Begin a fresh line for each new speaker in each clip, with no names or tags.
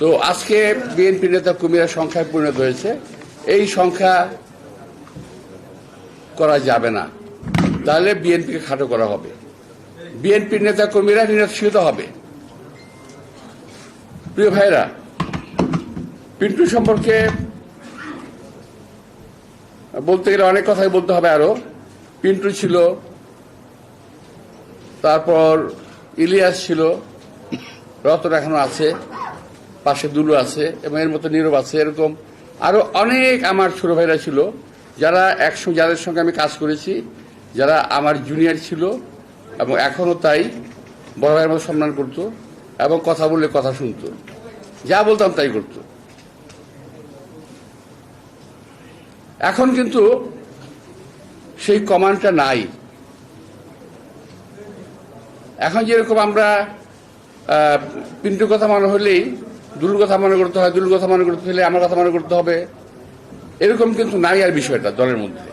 তো আজকে বিএনপি নেতা কুমিরা সংখ্যায় পরিণত হয়েছে। এই সংখ্যা করা যাবে না। তাহলে বিএনপিকে খাটো করা হবে। বিএনপির নেতা কর্মীরা নিরক্ষিত হবে। প্রিয় ভাইরা পিন্টু সম্পর্কে বলতে গেলে অনেক কথাই বলতে হবে আরও। পিন্টু ছিল, তারপর ইলিয়াস ছিল, রতন এখনও আছে। পাশে দুলু আছে এবং এর মতো নীরব আছে। এরকম আরও অনেক আমার ছোট ভাইরা ছিল যারা একসঙ্গে যাদের সঙ্গে আমি কাজ করেছি যারা আমার জুনিয়র ছিল এবং এখনও তাই বড় ভাইয়ের মতো সম্মান করতো এবং কথা বললে কথা শুনতো। যা বলতাম তাই করতো। এখন কিন্তু সেই কমান্ডটা নাই। এখন যেরকম আমরা আহ, পিন্টুর কথা মনে হলেই দুলুর কথা মনে করতে হয় দুলুর কথা মনে করতে হলে আমার কথা মনে করতে হবে। এরকম কিন্তু নাই আর বিষয়টা দলের মধ্যে।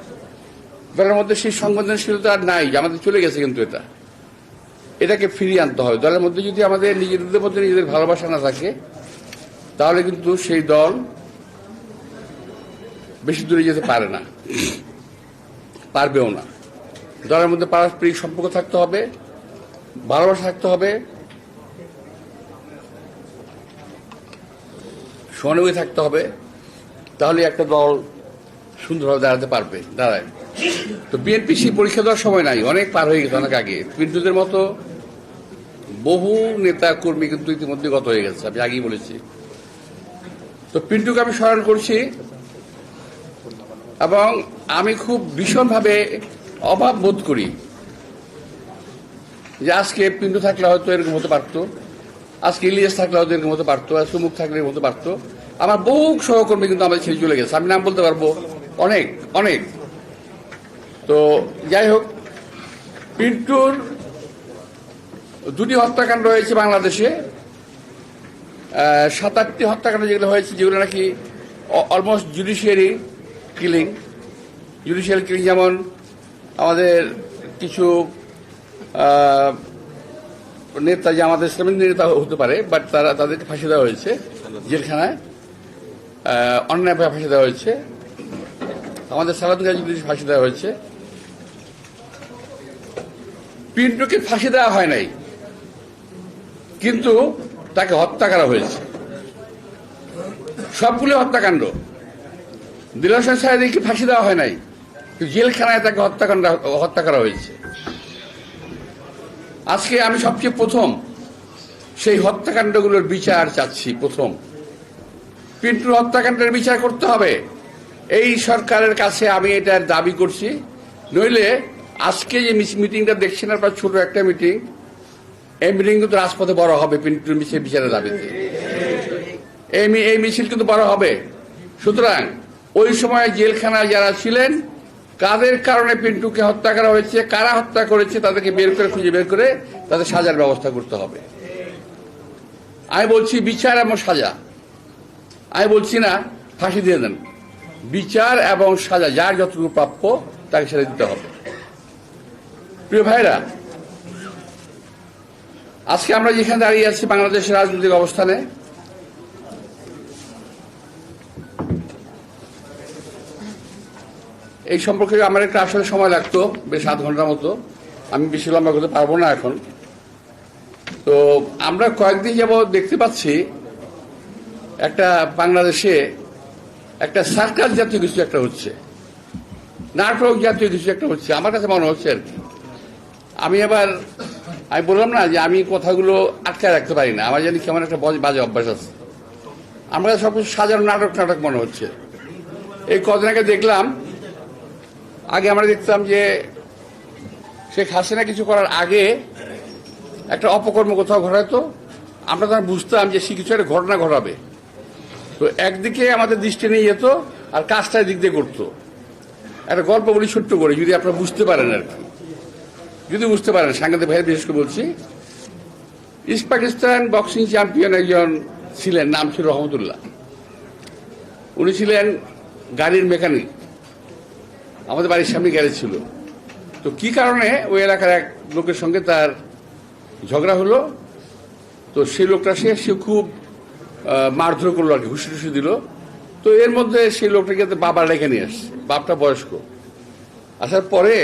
দলের মধ্যে সেই সংবেদনশীলতা আর নাই আমাদের চলে গেছে কিন্তু এটা। এটাকে ফিরিয়ে আনতে হবে। দলের মধ্যে যদি আমাদের নিজেদের মধ্যে নিজেদের ভালোবাসা না থাকে, তাহলে কিন্তু সেই দল বেশি দূরে যেতে পারে না, পারবেও না। দলের মধ্যে পারস্পরিক সম্পর্ক থাকতে হবে, ভালোবাসা থাকতে হবে সহানুভূতি থাকতে হবে, তাহলে একটা দল সুন্দরভাবে দাঁড়াতে পারবে। দাঁড়ায় তো বিএনপি সেই পরীক্ষা দেওয়ার সময় নাই, অনেক পার হয়ে গেছে, অনেক আগে। পিন্টুদের মতো বহু নেতা কর্মী কিন্তু ইতিমধ্যে গত হয়ে গেছে, আমি আগেই বলেছি। তো পিন্টুকে আমি স্মরণ করছি, এবং আমি খুব ভীষণভাবে অভাব বোধ করি যে আজকে পিন্টু থাকলে হয়তো এরকম হতে পারতো। আজকে ইলিয়াস থাকলে হয়তো মতো পারতো আর সুমুখ থাকলে হতে পারতো। আমার বহু সহকর্মী কিন্তু আমাদের ছেড়ে চলে গেছে, আমি নাম বলতে পারব? অনেক অনেক। তো যাই হোক, পিন্টুর দুটি হত্যাকাণ্ড হয়েছে বাংলাদেশে। সাত আটটি হত্যাকাণ্ড যেগুলো হয়েছে, যেগুলো নাকি almost judiciary killing judicial killing যেমন আমাদের কিছু নেতা যে আমাদের ইসলামিক নেতা হতে পারে বাট তারা তাদেরকে ফাঁসি দেওয়া হয়েছে জেলখানায়। অন্যায়ভাবে ফাঁসি দেওয়া হয়েছে। আমাদের সালাদ গাজী ফাঁসি দেওয়া হয়েছে। পিন্টুকে ফাঁসি দেওয়া হয় নাই, কিন্তু তাকে হত্যা করা হয়েছে। সবগুলো হত্যাকাণ্ড। দিলাসান সাহেবকে ফাঁসি দেওয়া হয় নাই জেলখানায় তাকে হত্যাকাণ্ড, হত্যা করা হয়েছে। আজকে আমি সবচেয়ে প্রথম সেই হত্যাকাণ্ডগুলোর বিচার চাচ্ছি, প্রথম। পিন্টুর হত্যাকাণ্ডের বিচার করতে হবে। এই সরকারের কাছে আমি এটার দাবি করছি। নইলে আজকে যে মিটিংটা দেখছেন আপনার ছোট একটা মিটিং, এই মিটিং কিন্তু রাজপথে বড় হবে পিন্টুর মিছিল বিচারের দাবিতে। এই মিছিল কিন্তু বড় হবে। সুতরাং ওই সময় জেলখানায় যারা ছিলেন কাদের কারণে পিন্টুকে হত্যা করা হয়েছে, কারা হত্যা করেছে, তাদেরকে বের করে খুঁজে বের করে তাদের সাজার ব্যবস্থা করতে হবে। আমি বলছি বিচার এবং সাজা। আমি বলছি না, ফাঁসি দিয়ে দেন। বিচার এবং সাজা, যার যতটুকু প্রাপ্য, তাকে সেটা দিতে হবে। প্রিয় ভাইরা, আজকে আমরা যেখানে দাঁড়িয়ে আছি বাংলাদেশের রাজনৈতিক অবস্থানে এই সম্পর্কে আমার একটা আসলে সময় লাগতো, বেশ আধ ঘণ্টার মতো। আমি বেশি লম্বা করতে পারব না এখন। তো আমরা কয়েকদিন যাব দেখতে পাচ্ছি একটা বাংলাদেশে একটা সার্কাস জাতীয় কিছু একটা হচ্ছে। নাটক জাতীয় কিছু একটা হচ্ছে। আমার কাছে মনে হচ্ছে আর কি। আমি আবার, আমি বললাম না যে আমি কথাগুলো আটকায় রাখতে পারি না। আমার জানি কেমন একটা বাজে অভ্যাস আছে। আমার কাছে সব কিছু সাজানো নাটক নাটক মনে হচ্ছে। এই কদিন আগে দেখলাম আগে আমরা দেখতাম যে শেখ হাসিনা কিছু করার আগে একটা অপকর্ম কোথাও ঘটাতো। আমরা তখন বুঝতাম যে সে কিছু একটা ঘটনা ঘটাবে। তো একদিকে আমাদের দৃষ্টি নিয়ে যেত আর কাজটা দিক দিয়ে করতো। একটা গল্প বলি ছোট্ট করে, যদি আপনারা বুঝতে পারেন আর কি। যদি বুঝতে পারেন, সাংবাদিক ভাই বিশেষ করে বলছি। ইস্ট পাকিস্তান বক্সিং চ্যাম্পিয়ন একজন ছিলেন, নাম ছিল রহমতুল্লাহ। উনি ছিলেন গাড়ির মেকানিক। আমাদের বাড়ির সামনে গ্যারেজ ছিল। তো কি কারণে ওই এলাকার এক লোকের সঙ্গে তার ঝগড়া হলো? তো সেই লোকটা সে সে খুব মারধর করল আর কি ঘুষি টুসি দিল। তো এর মধ্যে সেই লোকটাকে বাবার রেখে নিয়ে আসছে, বাপটা বয়স্ক। আসার পরে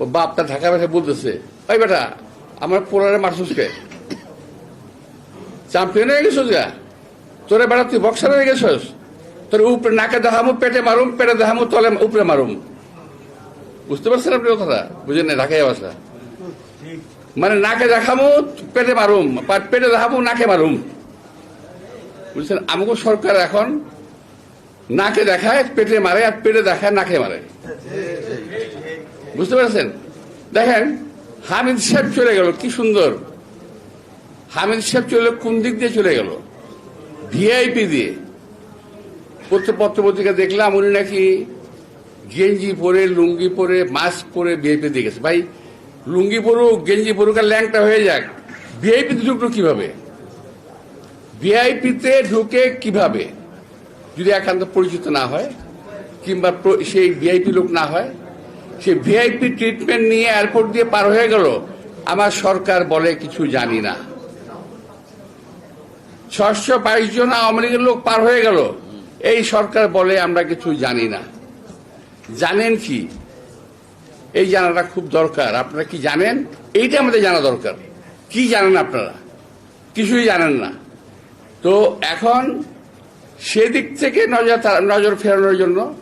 ও বাপটা ঢাকা বেঠে বলতেছে ওই বেটা, আমার পোলারে মারছুসকে চ্যাম্পিয়ন হয়ে গেছিস গা? তোরে বেড়া তুই বক্সার হয়ে তোর উপরে নাকে দেখামু পেটে মারুম, পেটে দেখামু তলে উপরে মারুম। বুঝতে পারছেন আপনি কথাটা বুঝেন না ঢাকায় ভাষা মানে নাকে দেখামু, পেটে মারুম পেটে দেখামু নাকে মারুম। বুঝছেন? আমাকে সরকার এখন নাকে দেখায়, পেটে মারে, আর পেটে দেখায়, নাকে মারে। বুঝতে পারছেন? দেখেন, হামিদ সাহেব চলে গেল, কি সুন্দর। হামিদ সাহেব চলে কোন দিক দিয়ে চলে গেল? ভিআইপি দিয়ে। পত্র পত্রপত্রিকা দেখলাম, উনি নাকি গেঞ্জি পরে, লুঙ্গি পরে মাস্ক পরে দিয়ে গেছে ভাই, লুঙ্গি পরুক, গেঞ্জি পরুক আর ল্যাংটা হয়ে যাক। ভিআইপিতে ঢুকলো কীভাবে? ভিআইপিতে ঢুকে কীভাবে? যদি একান্ত পরিচিত না হয়, কিংবা সেই ভিআইপি লোক না হয় সে ভিআইপি ট্রিটমেন্ট নিয়ে এয়ারপোর্ট দিয়ে পার হয়ে গেল, আমার সরকার বলে কিছু জানি না। ছশো বাইশ জন আওয়ামী লীগের লোক পার হয়ে গেল। এই সরকার বলে আমরা কিছু জানি না। জানেন কি? এই জানাটা খুব দরকার। আপনারা কি জানেন? এইটা আমাদের জানা দরকার। কি জানেন আপনারা? কিছুই জানেন না। তো এখন সেদিক থেকে নজর নজর ফেরানোর জন্য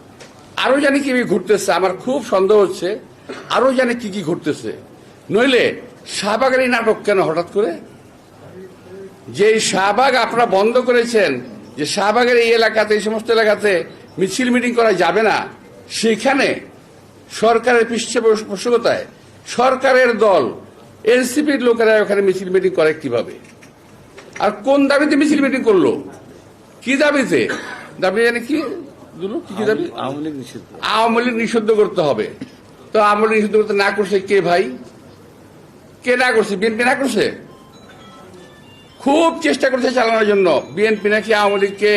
আরও জানি কি ঘুরতেছে, আমার খুব সন্দেহ হচ্ছে, আরও জানি কি কি ঘুরতেছে। নইলে শাহবাগের নাটক কেন হঠাৎ করে? যে শাহবাগ আপনারা বন্ধ করেছেন যে শাহবাগের এই এলাকাতে এই সমস্ত এলাকাতে মিছিল মিটিং করা যাবে না। সেখানে সরকারের পৃষ্ঠপোষকতায় সরকারের দল এনসিপির লোকেরা ওখানে মিছিল মিটিং করে কীভাবে? আর কোন দাবিতে মিছিল মিটিং করল? কি দাবিতে? দাবি জানি কি দাবি?
আওয়ামী লীগ নিষিদ্ধ
করতে হবে। তো আওয়ামী লীগ নিষিদ্ধ করতে না করছে কে ভাই? কে না করছে? বিএনপি না করছে? খুব চেষ্টা করছে চালানোর জন্য। বিএনপি নাকি আওয়ামী লীগকে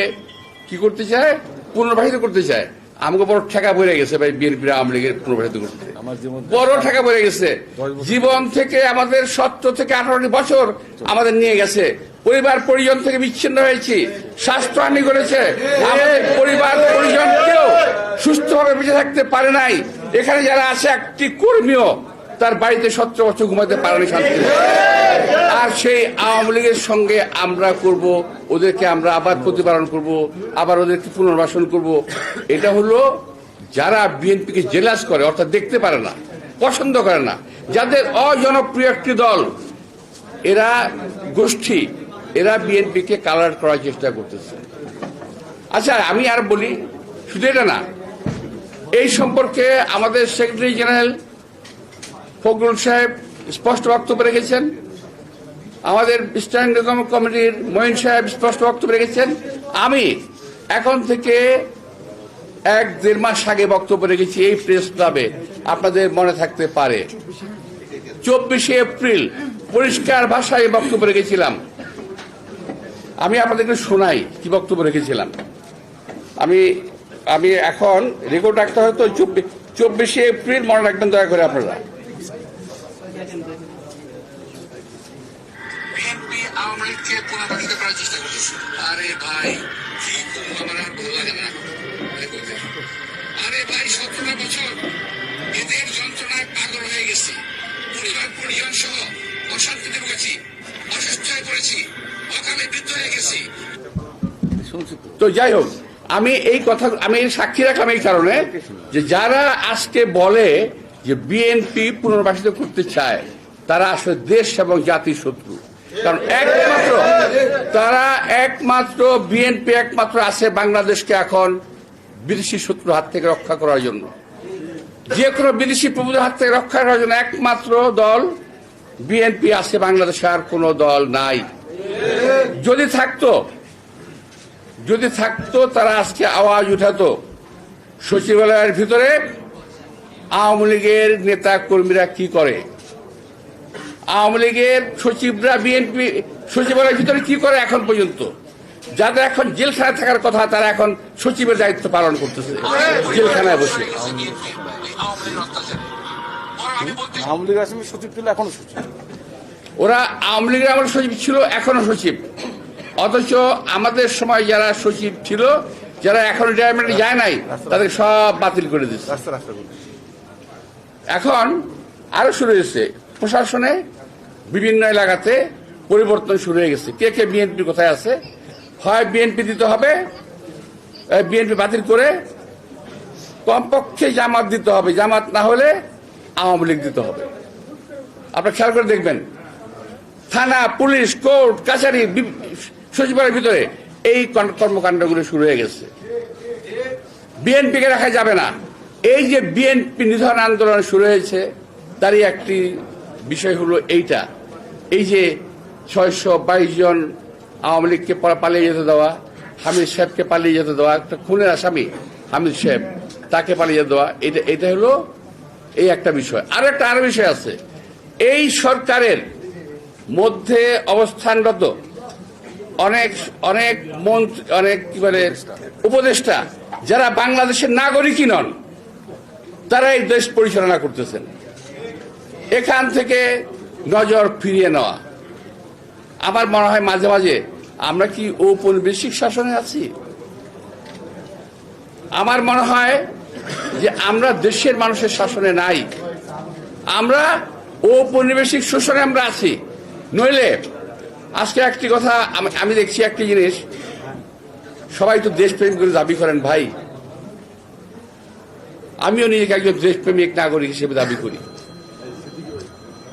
কি করতে চায়? পুনর্বাসিত করতে চায়। আমাকে বড় ঠেকা পড়ে গেছে ভাই বিএনপি আওয়ামী লীগের পুনর্বাসিত করতে। বড় ঠেকা পড়ে গেছে। জীবন থেকে আমাদের সত্তর থেকে আঠারোটি বছর আমাদের নিয়ে গেছে। পরিবার পরিজন থেকে বিচ্ছিন্ন হয়েছি। স্বাস্থ্য স্বাস্থ্যহানি করেছে। আমাদের পরিবার পরিজন কেউ সুস্থভাবে বেঁচে থাকতে পারে নাই। এখানে যারা আছে একটি কর্মীও তার বাড়িতে সত্তর বছর ঘুমাতে পারেনি শান্তি আর সেই আওয়ামী লীগের সঙ্গে আমরা করব, ওদেরকে আমরা আবার প্রতিপালন করব, আবার ওদেরকে পুনর্বাসন করব। এটা হলো যারা বিএনপিকে জেলাস করে, অর্থাৎ দেখতে পারে না, পছন্দ করে না, যাদের অজনপ্রিয় একটি দল, এরা গোষ্ঠী, এরা বিএনপিকে কালার করার চেষ্টা করতেছে। আচ্ছা আমি আর বলি, শুধু এটা না, এই সম্পর্কে আমাদের সেক্রেটারি জেনারেল ফখরুল সাহেব স্পষ্ট বক্তব্য রেখেছেন। আমাদের স্ট্যান্ডিং কমিটির মঈন সাহেব স্পষ্ট বক্তব্য রেখেছেন। আমি এখন থেকে এক দেড় মাস আগে বক্তব্য রেখেছি এই প্রেস ক্লাবে আপনাদের মনে থাকতে পারে। চব্বিশে এপ্রিল, পরিষ্কার ভাষায় বক্তব্য রেখেছিলাম। আমি আপনাদেরকে শোনাই কি বক্তব্য রেখেছিলাম। আমি আমি এখন রেকর্ড রাখতে হয়তো চব্বিশে এপ্রিল মনে রাখবেন দয়া করে আপনারা বিএনপি চেষ্টা করতেছে। আরে ভাই, কি করব? আমার আর ভালো লাগে না। আরে ভাই সতেরো বছর এদের যন্ত্রণায় পাগল হয়ে গেছি। পরিবার, পরিজন সহ অশান্তিতে ভুগেছি অসুস্থ হয়ে পড়েছি, অকালে বৃদ্ধ হয়ে গেছি।
তো
যাই হোক, আমি এই কথা, আমি সাক্ষী রাখলাম এই কারণে যে যারা আজকে বলে যে বিএনপি পুনর্বাসিত করতে চায়, তারা আসলে দেশ এবং জাতির শত্রু। কারণ একমাত্র, তারা একমাত্র বিএনপি একমাত্র আছে বাংলাদেশকে এখন বিদেশি শত্রুর হাত থেকে রক্ষা করার জন্য। যে কোনো বিদেশি প্রভুদের হাত থেকে রক্ষা করার জন্য একমাত্র দল বিএনপি আছে, বাংলাদেশে আর কোনো দল নাই। যদি থাকতো যদি থাকতো, তারা আজকে আওয়াজ উঠাতো। সচিবালয়ের ভিতরে আওয়ামী লীগের নেতা কর্মীরা কি করে? আওয়ামী লীগের সচিবরা বিএনপি সচিবালয়ের ভিতরে কি করে এখন পর্যন্ত? যাদের এখন জেলখানায় থাকার কথা তারা এখন সচিবের দায়িত্ব পালন করতেছে জেলখানায় বসে।
আওয়ামী লীগ আসামি সচিব ছিল এখনও সচিব।
ওরা আওয়ামী লীগের আমার সচিব ছিল এখনও সচিব। অথচ আমাদের সময় যারা সচিব ছিল যারা এখন রিটায়ারমেন্টে যায় নাই তাদের সব বাতিল করে দিচ্ছে এখন আরও শুরু হয়েছে। প্রশাসনে বিভিন্ন এলাকাতে পরিবর্তন শুরু হয়ে গেছে। কে কে বিএনপি কোথায় আছে? হয় বিএনপি দিতে হবে বিএনপি বাতিল করে কমপক্ষে জামাত দিতে হবে। জামাত না হলে আওয়ামী লীগ দিতে হবে। আপনার খেয়াল করে দেখবেন, থানা, পুলিশ, কোর্ট, কাছারি সচিবালয়ের ভিতরে এই কর্মকাণ্ডগুলো শুরু হয়ে গেছে। বিএনপিকে রাখা যাবে না। এই যে বিএনপি নিধন আন্দোলন শুরু হয়েছে, তারই একটি বিষয় হলো এইটা। এই যে ছয়শো বাইশ জন আওয়ামী লীগকে পালিয়ে যেতে দেওয়া, হামিদ সাহেবকে পালিয়ে যেতে দেওয়া, একটা খুনের আসামি হামিদ সাহেব, তাকে পালিয়ে যেতে দেওয়া, এটা এটা হলো এই একটা বিষয়। আর একটা আরও বিষয় আছে। এই সরকারের মধ্যে অবস্থানরত অনেক অনেক মন্ত্রী অনেক কি বলে, উপদেষ্টা, যারা বাংলাদেশের নাগরিকই নন তারা এই দেশ পরিচালনা করতেছেন। এখান থেকে নজর ফিরিয়ে নেওয়া। আমার মনে হয় মাঝে মাঝে আমরা কি ঔপনিবেশিক শাসনে আছি? আমার মনে হয় যে আমরা দেশের মানুষের শাসনে নাই। আমরা ঔপনিবেশিক শোষণে আমরা আছি। নইলে আজকে একটি কথা আমি- দেখছি একটি জিনিস। সবাই তো দেশপ্রেম করে দাবি করেন, ভাই। আমিও নিজেকে একজন দেশপ্রেমিক নাগরিক হিসেবে দাবি করি।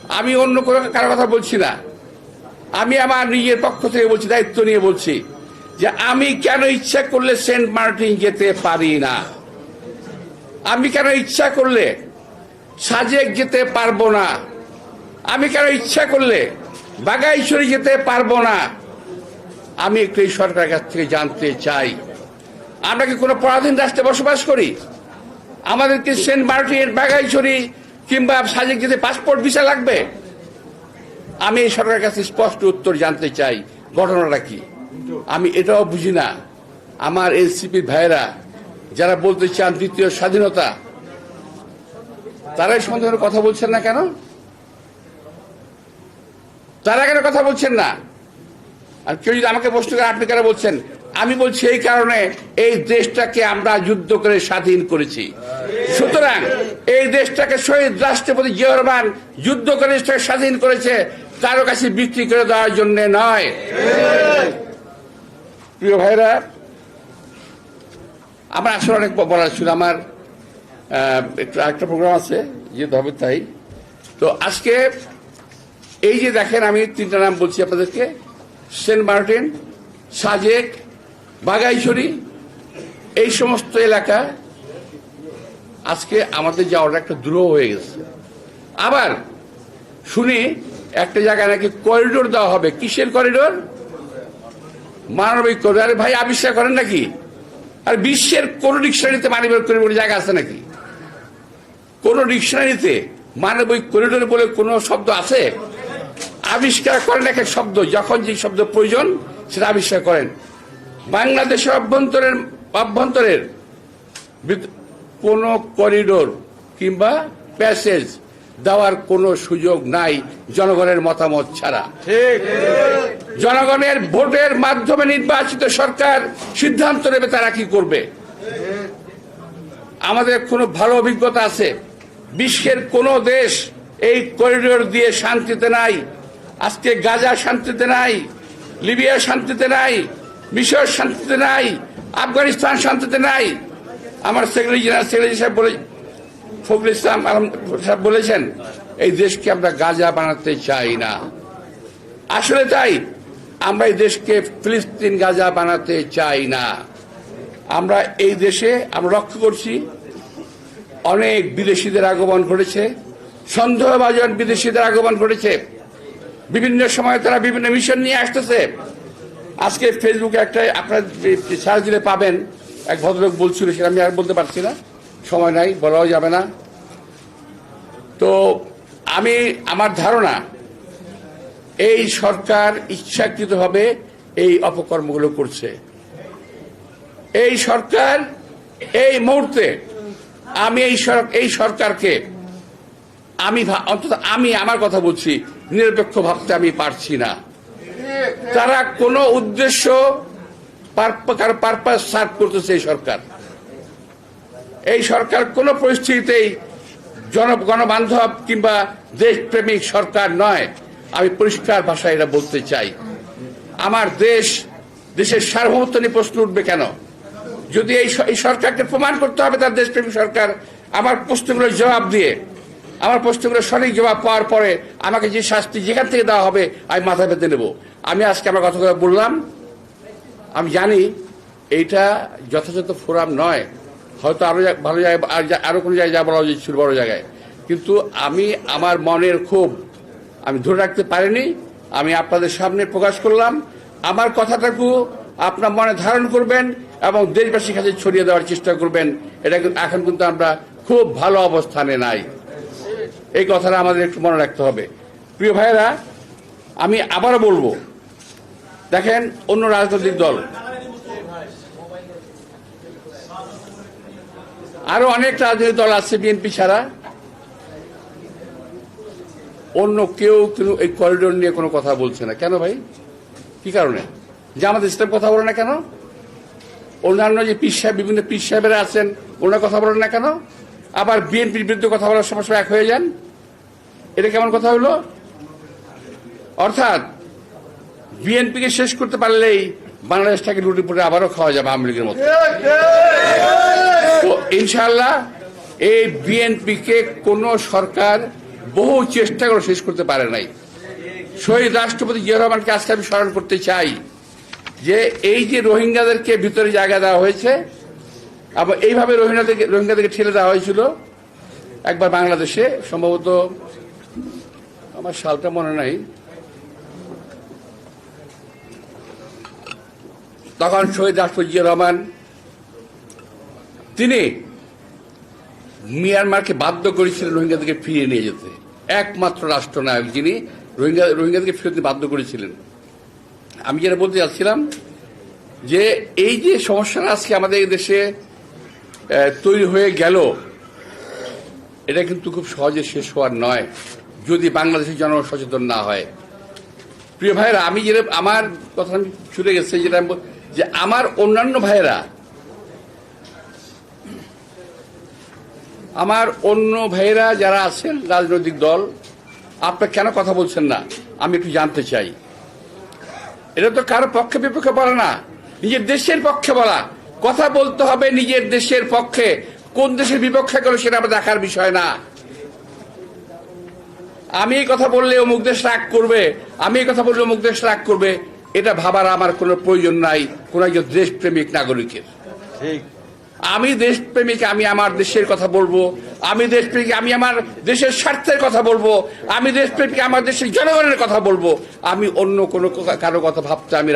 আমি অন্য কোনো কারও কথা বলছি না। আমি আমার নিজের পক্ষ থেকে বলছি, দায়িত্ব নিয়ে বলছি যে আমি কেন ইচ্ছা করলে সেন্ট মার্টিন যেতে পারি না? আমি কেন ইচ্ছা করলে সাজেক যেতে পারব না? আমি কেন ইচ্ছা করলে বাগাইছড়ি যেতে পারব না? আমি একটু এই সরকারের কাছ থেকে জানতে চাই। আমরা কি কোনো পরাধীন রাষ্ট্রে বসবাস করি? আমাদেরকে সেন্ট মার্টিন বাগাইছড়ি কিংবা সাজেক যেতে পাসপোর্ট ভিসা লাগবে, আমি এই সরকারের কাছে স্পষ্ট উত্তর জানতে চাই। ঘটনাটা কি? আমি এটাও বুঝি না। আমার এনসিপি ভাইয়েরা যারা বলতে চান দ্বিতীয় স্বাধীনতা, তারাই সন্দেহের কথা বলছেন না কেন? তারা কেন কথা বলছেন না? আর কেউ যদি আমাকে প্রশ্ন করে, আপনি কেন বলছেন? আমি বলছি এই কারণে এই দেশটাকে আমরা যুদ্ধ করে স্বাধীন করেছি। সুতরাং এই দেশটাকে শহীদ রাষ্ট্রপতি জিয়া রহমান যুদ্ধ করে স্বাধীন করেছে, কারও কাছে বিক্রি করে দেওয়ার জন্য নয়। প্রিয় ভাইরা আমার আসলে অনেক বলার ছিল, আমার একটু প্রোগ্রাম আছে যেতে হবে তাই। তো আজকে এই যে দেখেন, আমি তিনটা নাম বলছি আপনাদেরকে, সেন্ট মার্টিন, সাজেক বাগাইছড়ি এই সমস্ত এলাকা আজকে আমাদের যাওয়াটা একটা দ্রোহ হয়ে গেছে। আবার শুনি একটা জায়গায় নাকি করিডোর দেওয়া হবে। কিসের করিডোর মানবিক করিডোর আরে ভাই, আবিষ্কার করেন নাকি? আর বিশ্বের কোন ডিকশনারিতে মানবিক করিডোর জায়গা আছে নাকি? কোন ডিকশনারিতে মানবিক করিডোর বলে কোনো শব্দ আছে? আবিষ্কার করেন এক এক শব্দ, যখন যে শব্দ প্রয়োজন, সেটা আবিষ্কার করেন। বাংলাদেশের অভ্যন্তরের অভ্যন্তরের কোনো করিডোর কিংবা প্যাসেজ দেওয়ার কোনো সুযোগ নাই জনগণের মতামত ছাড়া। জনগণের ভোটের মাধ্যমে নির্বাচিত সরকার সিদ্ধান্ত নেবে তারা কি করবে। আমাদের কোনো ভালো অভিজ্ঞতা আছে। বিশ্বের কোন দেশ এই করিডোর দিয়ে শান্তিতে নাই। আজকে গাজা শান্তিতে নাই লিবিয়া শান্তিতে নাই মিশর শান্তিতে নাই, আফগানিস্তান শান্তিতে নাই। আমার সেক্রেটারি জেনারেল, সেক্রেটারি সাহেব বলে ফখরুল ইসলাম আলম সাহেব বলেছেন, এই দেশকে আমরা গাজা বানাতে চাই না। আসলে তাই, আমরা এই দেশকে ফিলিস্তিন গাজা বানাতে চাই না। আমরা এই দেশে আমরা লক্ষ্য করছি। অনেক বিদেশিদের আগমন ঘটেছে, সন্দেহভাজন বিদেশিদের আগমন ঘটেছে। বিভিন্ন সময় তারা বিভিন্ন মিশন নিয়ে আসতেছে। আজকে ফেসবুকে একটা, আপনার সার্চ দিলে পাবেন, এক ভদ্রলোক বলছিল সেটা আমি আর বলতে পারছি না। সময় নাই, বলাও যাবে না। তো আমি, আমার ধারণা, এই সরকার ইচ্ছাকৃতভাবে এই অপকর্মগুলো করছে। এই সরকার, এই মুহূর্তে আমি এই এই সরকারকে আমি অন্তত আমি, আমার কথা বলছি, নিরপেক্ষ ভাবতে আমি পারছি না। তারা কোনো উদ্দেশ্য করতেছে এই সরকার। এই সরকার কোনো পরিস্থিতিতেই জন গণবান্ধব কিংবা দেশপ্রেমিক সরকার নয়। আমি পরিষ্কার ভাষায় এটা বলতে চাই। আমার দেশ, দেশের সার্বভৌমত্ব নিয়ে প্রশ্ন উঠবে কেন? যদি এই সরকারকে প্রমাণ করতে হবে তার দেশপ্রেমিক সরকার, আমার প্রশ্নগুলোর জবাব দিয়ে, আমার প্রশ্নগুলোর সঠিক জবাব পাওয়ার পরে আমাকে যে শাস্তি যেখান থেকে দেওয়া হবে, আমি মাথা পেতে নেব। আমি আজকে আমার কথা বললাম, আমি জানি এইটা যথাযথ ফোরাম নয়। হয়তো আরও ভালো জায়গায় আর জা- আরও কোনো জায়গায় যা বলা উচিত ছিল বড় জায়গায়। কিন্তু আমি, আমার মনের ক্ষোভ আমি ধরে রাখতে পারিনি, আমি আপনাদের সামনে প্রকাশ করলাম। আমার কথাটাকু আপনার মনে ধারণ করবেন এবং দেশবাসীর কাছে ছড়িয়ে দেওয়ার চেষ্টা করবেন। এটা এখন কিন্তু আমরা খুব ভালো অবস্থানে নাই। এই কথাটা আমাদের একটু মনে রাখতে হবে। প্রিয় ভাইয়েরা, আমি আবারও বলব দেখেন অন্য রাজনৈতিক দল। আরও অনেক রাজনৈতিক দল আছে বিএনপি ছাড়া। অন্য কেউ কিন্তু এই করিডোর নিয়ে কোনো কথা বলছে না। কেন ভাই? কি কারণে? যে আমাদের ইসলাম কথা বলে না কেন? অন্যান্য যে পীর সাহেব, বিভিন্ন পীর সাহেবেরা আছেন, ওনারা কথা বলেন না কেন? আবার বিএনপির বিরুদ্ধে কথা বলার সময় এক হয়ে যান? এটা কেমন কথা হলো? অর্থাৎ বিএনপিকে শেষ করতে পারলেই বাংলাদেশটাকে লুটি পুটে আবারও খাওয়া যাবে আওয়ামী লীগের মতো। তো ইনশাল্লাহ এই বিএনপিকে কোন সরকার বহু চেষ্টা করে শেষ করতে পারে নাই। শহীদ রাষ্ট্রপতি জিয়া রহমানকে আজকে আমি স্মরণ করতে চাই যে এই যে রোহিঙ্গাদেরকে ভিতরে জায়গা দেওয়া হয়েছে, আবার এইভাবে রোহিঙ্গাদেরকে রোহিঙ্গাদেরকে ঠেলে দেওয়া হয়েছিল একবার বাংলাদেশে, সম্ভবত আমার সালটা মনে নাই। তখন শহীদ জিয়া রহমান, তিনি মিয়ানমারকে বাধ্য করেছিলেন রোহিঙ্গাদেরকে ফিরিয়ে নিয়ে যেতে। একমাত্র রাষ্ট্রনায়ক যিনি রোহিঙ্গা, রোহিঙ্গাদেরকে ফিরতে বাধ্য করেছিলেন। আমি যেটা বলতে চাচ্ছিলাম যে এই যে সমস্যাটা আজকে আমাদের দেশে তৈরি হয়ে গেল, এটা কিন্তু খুব সহজে শেষ হওয়ার নয়, যদি বাংলাদেশের জনগণ সচেতন না হয়। প্রিয় ভাইরা আমি যেটা, আমার কথা আমি ছুটে গেছে, যেটা যে আমার অন্যান্য ভাইয়েরা, আমার অন্য ভাইয়েরা যারা আছেন রাজনৈতিক দল আপনারা কেন কথা বলছেন না? আমি একটু জানতে চাই। এটা তো কারও পক্ষে বিপক্ষে বলা না। নিজের দেশের পক্ষে বলা। কথা বলতে হবে নিজের দেশের পক্ষে। কোন দেশের বিপক্ষে গেল সেটা আমার দেখার বিষয় না। আমি এই কথা বললে অমুক দেশ রাগ করবে। আমি এই কথা বললে অমুক দেশ রাগ করবে। এটা ভাবার আমার কোনো প্রয়োজন নাই কোন একজন দেশপ্রেমিক নাগরিকের।
ঠিক।
আমি দেশপ্রেমিক আমি আমার দেশের কথা বলব আমি দেশপ্রেমিক আমি আমার দেশের স্বার্থের কথা বলব আমি দেশপ্রেমিক আমার দেশের জনগণের কথা বলব আমি অন্য কোনো কারও কথা ভাবতে আমি